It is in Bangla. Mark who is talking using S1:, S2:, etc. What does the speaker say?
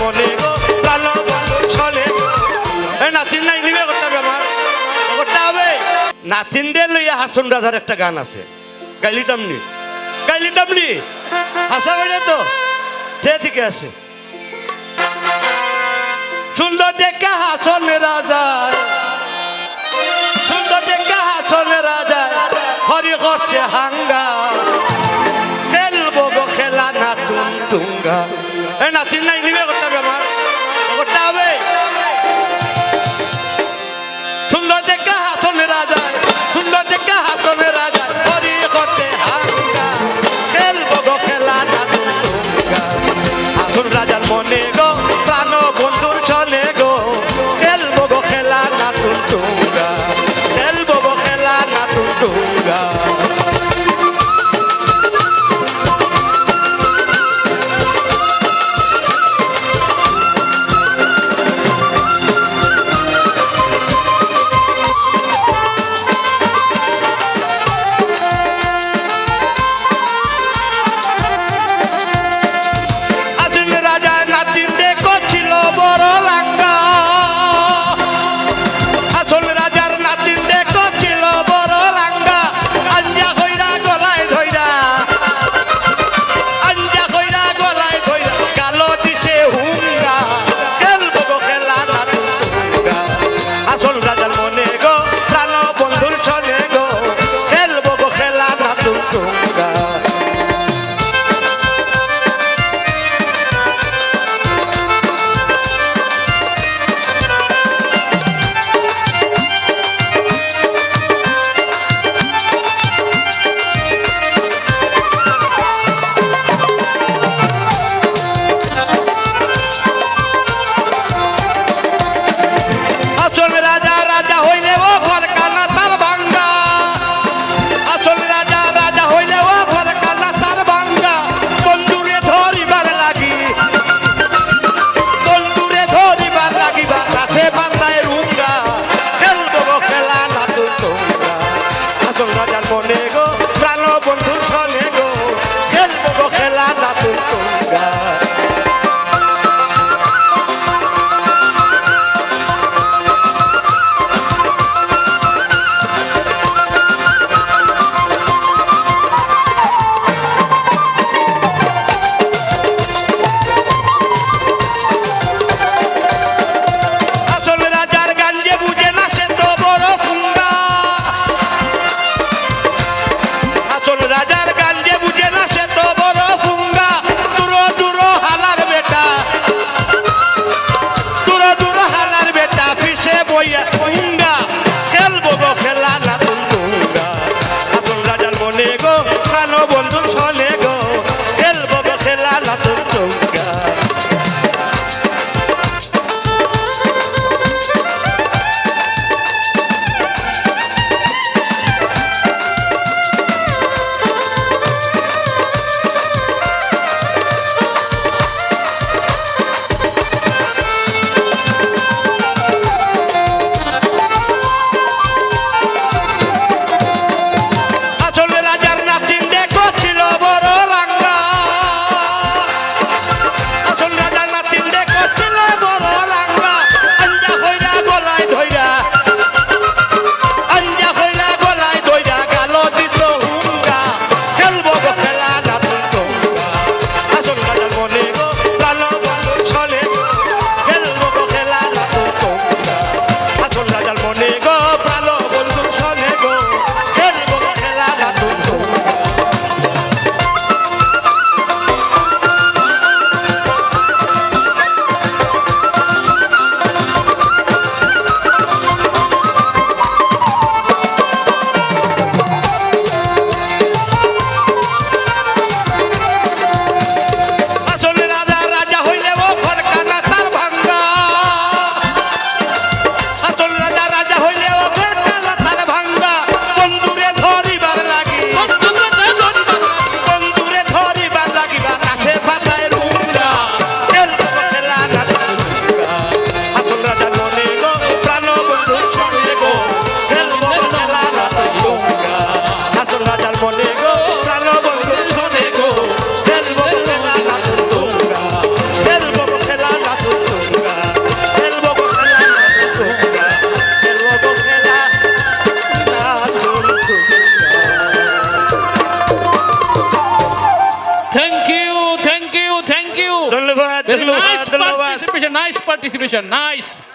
S1: মনে গো প্রাণ বন্ধু চলে এ নাতিন নাই, নিবে করতে হবে আমার করতে হবে? নাতিন লইয়া হাসন রাজার একটা গান আছে। গাইলিতাম নি? গাইলিতাম নি? হাসা করে তো? সে আছে। সুন্দর দেখে হাসন রাজা। সুন্দর রাজা। হরি করছে হাঙ্গা। খেলব গো খেলা না তুম নাতিন নাই, নিবে
S2: Yeah. nice participation. Nice.